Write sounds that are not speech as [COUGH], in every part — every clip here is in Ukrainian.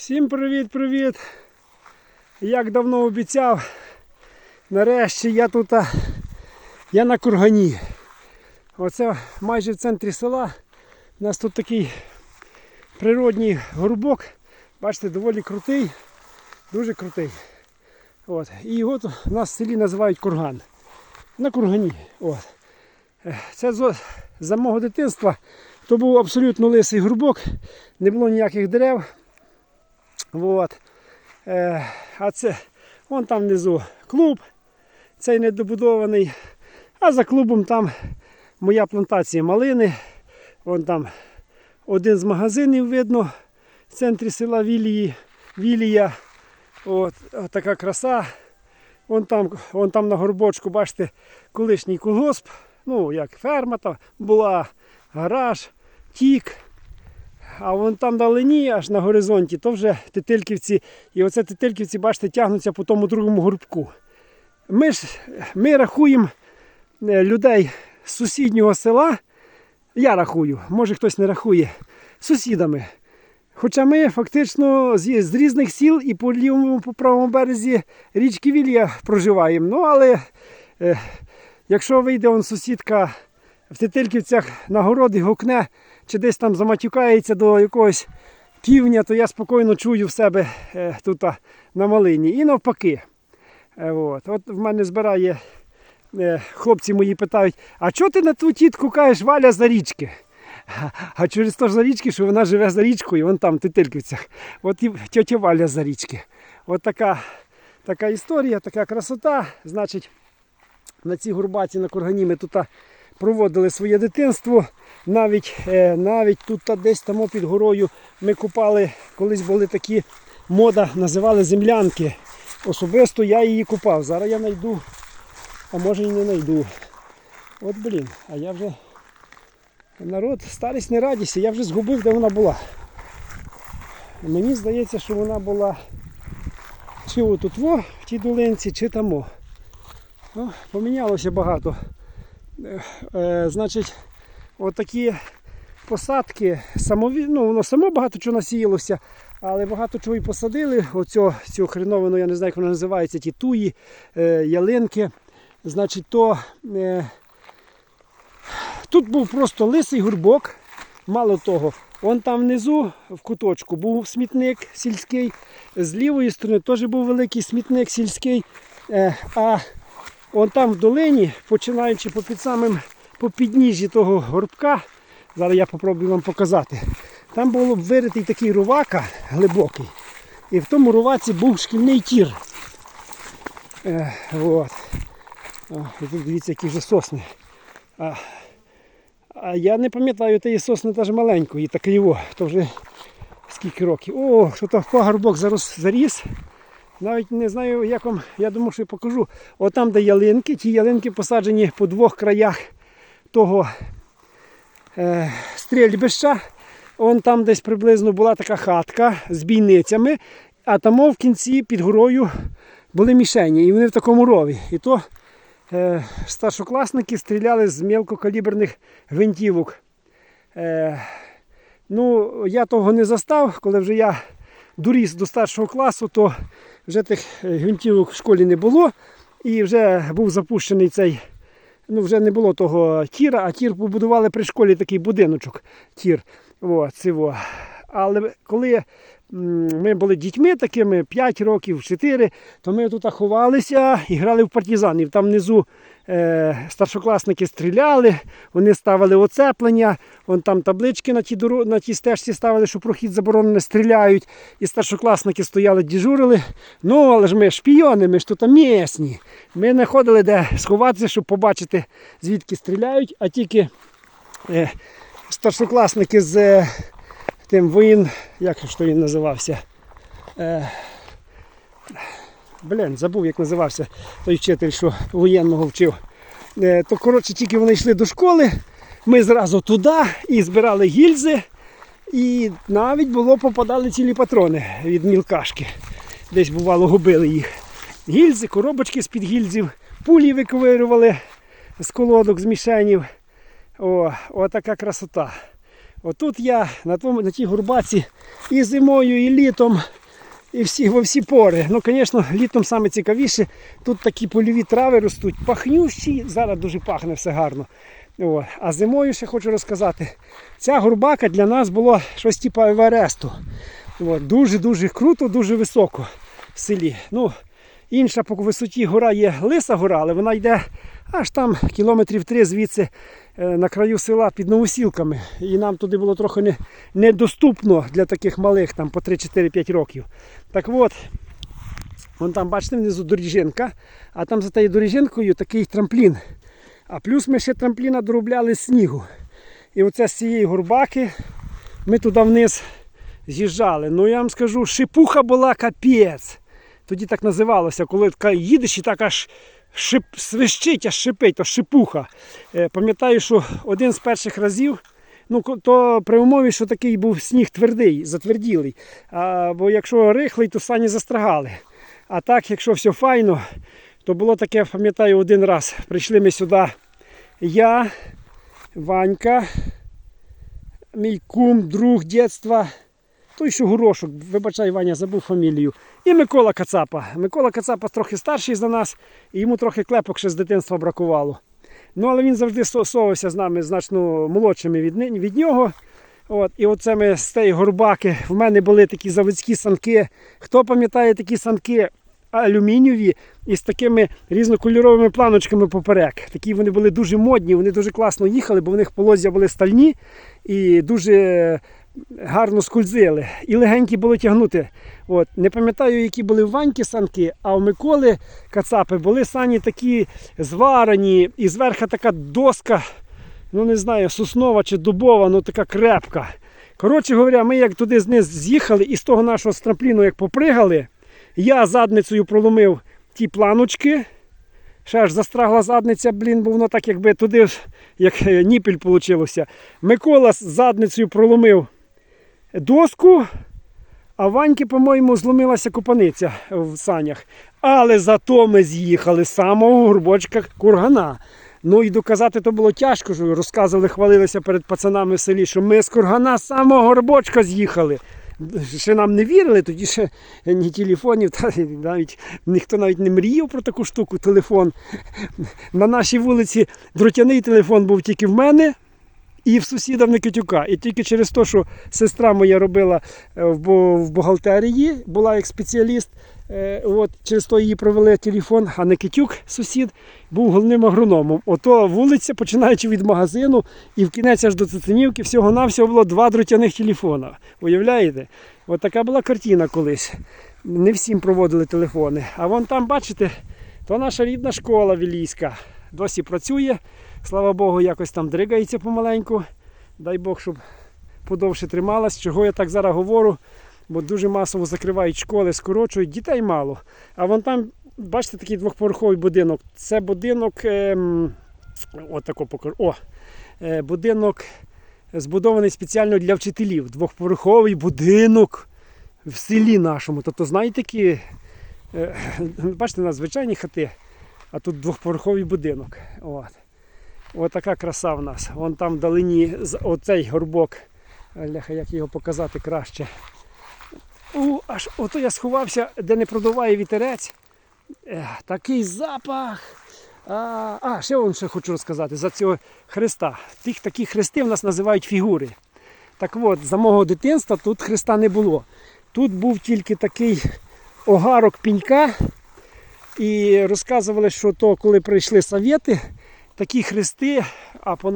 Всім привіт-привіт! Як давно обіцяв, нарешті я тут я на кургані. Оце майже в центрі села. У нас тут такий природній горбок. Бачите, доволі крутий, дуже крутий. От. І його тут у нас в селі називають курган. На кургані. От. Е, Це за мого дитинства. То був абсолютно лисий горбок, не було ніяких дерев. Вот. Е, а це вон там внизу клуб, цей недобудований. А за клубом там моя плантація малини. Вон там один з магазинів видно в центрі села Вілії, Вілія. От, от така краса. Вон там, вон там на горбочку, бачите, колишній колгосп. Ну, як ферма там була, гараж, тік. А вон там далині, аж на горизонті, то вже тетильківці. І оце тетильківці, бачите, тягнуться по тому другому горбку. Ми ж ми рахуємо е, людей з сусіднього села. Я рахую, може хтось не рахує, сусідами. Хоча ми фактично з, з різних сіл і по лівому, по правому березі річки Вілія проживаємо. Ну, але е, якщо вийде он сусідка в Тетильківцях на городи гукне, чи десь там заматюкається до якогось півня, то я спокійно чую в себе е, тут на малині. І навпаки. Е, от. от в мене збирає, е, хлопці мої питають, а чого ти на ту тітку кажеш Валя за річки? А- через те ж за річки, що вона живе за річкою, вон там в Тетильківцях. От і тетя Валя за річки. От така, така історія, така красота. Значить, на цій гурбаці на кургані ми тут проводили своє дитинство. Навіть, е, навіть тут та десь там під горою ми купали, колись були такі мода, називали землянки. Особисто я її купав. Зараз я знайду, а може і не знайду. От блін, а я вже народ, старість не радість, я вже згубив, де вона була. Мені здається, що вона була чи отут во, в тій долинці, чи тамо. Ну, помінялося багато. Е, е, значить, отакі посадки, самові, ну, воно само багато чого насіялося, але багато чого і посадили. Оцю цю хреновину, я не знаю, як вона називається, ті туї, е, ялинки. Значить, то е, тут був просто лисий гурбок. Мало того, вон там внизу в куточку був смітник сільський. З лівої сторони теж був великий смітник сільський. Е, а Вон там в долині, починаючи по під самим по підніжжі того горбка, зараз я попробую вам показати. Там було виритий такий рувака глибокий. І в тому руваці був шкільний тір. Е, от. О, тут дивіться, які вже сосни. А, а я не пам'ятаю тієї сосни теж маленької, такої його, то вже скільки років. О, що то пагорбок зарос, заріс. Навіть не знаю, як вам, я думаю, що я покажу. От там, де ялинки, ті ялинки посаджені по двох краях того е, стрільбища. Вон там десь приблизно була така хатка з бійницями, а там в кінці під горою були мішені, і вони в такому рові. І то е, старшокласники стріляли з мелкокаліберних гвинтівок. Е, ну, я того не застав, коли вже я доріс до старшого класу, то вже тих гвинтівок в школі не було. І вже був запущений цей, ну вже не було того тіра, а тір побудували при школі такий будиночок. Тір. О, цього. Але коли ми були дітьми такими 5 років, 4, то ми тут ховалися і грали в партизанів. Там внизу е, старшокласники стріляли, вони ставили оцеплення, вон там таблички на тій, на тій стежці ставили, що прохід заборонений, стріляють. І старшокласники стояли, діжурили. Ну, але ж ми шпіони, ми ж тут місні. Ми не ходили де сховатися, щоб побачити, звідки стріляють, а тільки е, старшокласники з е, тим воїн, як то він називався? Е, блін, забув, як називався той вчитель, що воєнного вчив. Е, то коротше, тільки вони йшли до школи, ми зразу туди і збирали гільзи. І навіть було попадали цілі патрони від мілкашки. Десь бувало губили їх. Гільзи, коробочки з-під гільзів, пулі виковирювали з колодок, з мішенів. О, о така красота. Отут я на, тому, на тій гурбаці і зимою, і літом, і всі, во всі пори. Ну, звісно, літом саме цікавіше. Тут такі польові трави ростуть, пахнющі, зараз дуже пахне все гарно. О, а зимою ще хочу розказати, ця гурбака для нас була щось типу Евересту. Дуже-дуже круто, дуже високо в селі. Ну, інша по висоті гора є Лиса гора, але вона йде аж там кілометрів три звідси на краю села під Новосілками. І нам туди було трохи не, недоступно для таких малих, там по 3-4-5 років. Так от, вон там, бачите, внизу доріжинка, а там за тією доріжинкою такий трамплін. А плюс ми ще трампліна доробляли з снігу. І оце з цієї горбаки ми туди вниз з'їжджали. Ну я вам скажу, шипуха була капець. Тоді так називалося, коли їдеш і так аж шип, свищить, аж шипить, то шипуха. Е, пам'ятаю, що один з перших разів, ну то при умові, що такий був сніг твердий, затверділий. А, бо якщо рихлий, то сані застрагали. А так, якщо все файно, то було таке, пам'ятаю, один раз. Прийшли ми сюди. Я, Ванька, мій кум, друг дитинства, той, що горошок, вибачай, Ваня, забув фамілію. І Микола Кацапа. Микола Кацапа трохи старший за нас, і йому трохи клепок ще з дитинства бракувало. Ну, але він завжди стосовувався з нами значно молодшими від, від нього. От, і оце ми з тієї горбаки. В мене були такі заводські санки. Хто пам'ятає такі санки алюмінієві із такими різнокольоровими планочками поперек. Такі вони були дуже модні, вони дуже класно їхали, бо в них полозя були стальні і дуже гарно скользили. І легенькі було тягнути. От. Не пам'ятаю, які були в Ваньки санки, а у Миколи Кацапи були сані такі зварені, і зверху така доска, ну не знаю, соснова чи дубова, ну така крепка. Коротше говоря, ми як туди зниз з'їхали і з того нашого стрампліну, як попригали, я задницею проломив ті планочки. Ще аж застрагла задниця, блін, бо воно так якби туди як е, ніпіль вийшло. Микола з задницею проломив доску, а Ваньки, по-моєму, зломилася копаниця в санях. Але зато ми з'їхали з самого горбочка кургана. Ну і доказати то було тяжко, що розказували, хвалилися перед пацанами в селі, що ми з кургана з самого горбочка з'їхали. Ще нам не вірили, тоді ще ні телефонів, та навіть ніхто навіть не мріяв про таку штуку, телефон. На нашій вулиці дротяний телефон був тільки в мене і в сусіда в Никитюка. І тільки через те, що сестра моя робила е, в бу- в бухгалтерії, була як спеціаліст. Е, От, через то її провели телефон, а Никитюк, сусід, був головним агрономом. Ото вулиця, починаючи від магазину і в кінець аж до Цицинівки, всього-навсього було два дротяних телефона. Уявляєте? От така була картина колись. Не всім проводили телефони. А вон там, бачите, то наша рідна школа Вілійська. Досі працює. Слава Богу, якось там дригається помаленьку. Дай Бог, щоб подовше трималась. Чого я так зараз говорю? Бо дуже масово закривають школи, скорочують, дітей мало. А вон там, бачите, такий двохповерховий будинок. Це будинок. Ем, от тако. О, е, будинок збудований спеціально для вчителів. Двохповерховий будинок в селі нашому. Тобто, знаєте, такі, е, бачите, у нас звичайні хати, а тут двохповерховий будинок. От. От така краса в нас. Вон там вдалині оцей горбок. Ляха, як його показати краще. У, аж ото я сховався, де не продуває вітерець. Ех, такий запах. А, а, ще вам ще хочу розказати за цього хреста. Тих такі хрести в нас називають фігури. Так от, за мого дитинства тут хреста не було. Тут був тільки такий огарок пінька. І розказували, що то, коли прийшли совєти, такі хрести, а по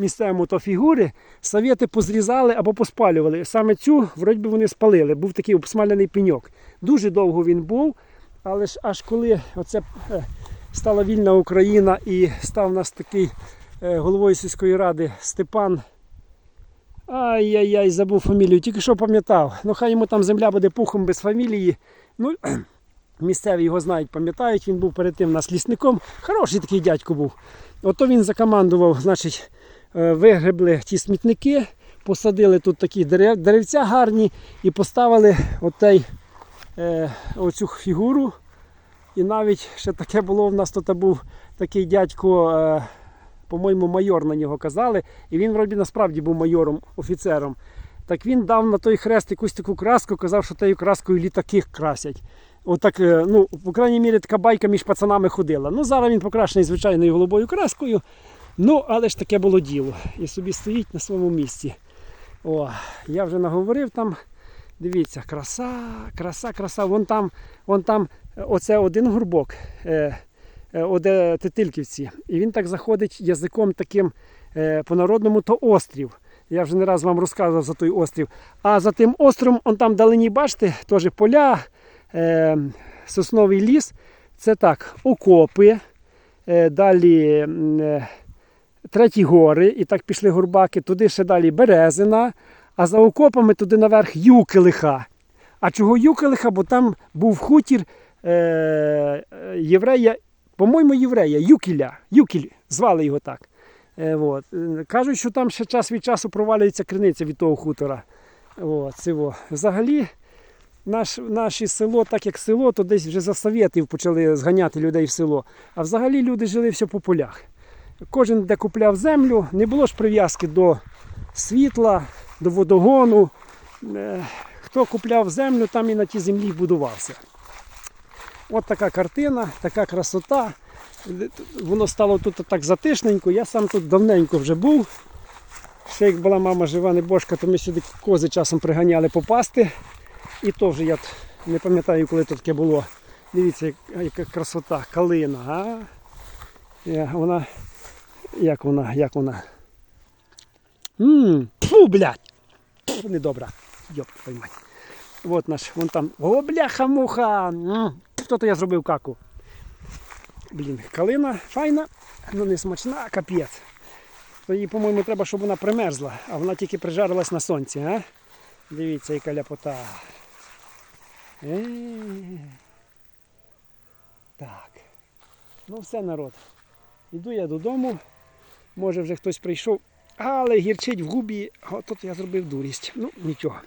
місцевому то фігури, совєти позрізали або поспалювали. Саме цю, вроді вони спалили. Був такий обсмалений пеньок. Дуже довго він був, але ж аж коли оце е, стала вільна Україна і став нас такий е, головою сільської ради Степан. Ай-яй-яй, забув фамілію, тільки що пам'ятав. Ну хай йому там земля буде пухом без фамілії. Ну, [CLEARS THROAT] місцеві його знають, пам'ятають, він був перед тим у нас лісником. Хороший такий дядько був. Ото він закомандував, значить, вигребли ті смітники, посадили тут такі дерев, деревця гарні і поставили отей, е, оцю фігуру. І навіть ще таке було в нас тут був такий дядько. Е, по-моєму, майор на нього казали. І він вроді насправді був майором, офіцером. Так він дав на той хрест якусь таку краску, казав, що тією краскою літаки красять. Отак, е, ну, по крайній мірі, така байка між пацанами ходила. Ну, зараз він покрашений звичайною голубою краскою. Ну, але ж таке було діло. І собі стоїть на своєму місці. О, я вже наговорив там. Дивіться, краса, краса, краса. Вон там, вон там, е, оце один гурбок, е, е, оде Тетильківці. І він так заходить язиком таким е, по-народному, то острів. Я вже не раз вам розказував за той острів. А за тим островом, он там вдалині, бачите, теж поля, е, сосновий ліс. Це так, окопи, е, далі е, треті гори, і так пішли горбаки, туди ще далі березина, а за окопами туди наверх Юкелиха. А чого Юкелиха? Бо там був хутір е, єврея, по-моєму, єврея, Юкіля. Юкіль, звали його так. Е, от. Кажуть, що там ще час від часу провалюється криниця від того хутора. От, цього. Взагалі, наш, наше село, так як село, то десь вже за совєтів почали зганяти людей в село. А взагалі люди жили все по полях. Кожен, де купляв землю, не було ж прив'язки до світла, до водогону. Е, Хто купляв землю, там і на тій землі будувався. От така картина, така красота. Воно стало тут так затишненько. Я сам тут давненько вже був. Ще як була мама жива, небожка, то ми сюди кози часом приганяли попасти. І то вже я не пам'ятаю, коли то таке було. Дивіться, яка красота, калина. А? Е, Вона. Як вона, як вона? Ммм, фу, блядь! Фу, недобра. Йоп, мать. От наш, вон там. О, бляха-муха! Хто то я зробив каку? Блін, калина файна, але не смачна, капець. Їй, по-моєму, треба, щоб вона примерзла, а вона тільки прижарилась на сонці, а? Дивіться, яка ляпота. Е. Так. Ну все, народ. Іду я додому. Може вже хтось прийшов, але гірчить в губі. О, тут я зробив дурість. Ну, нічого.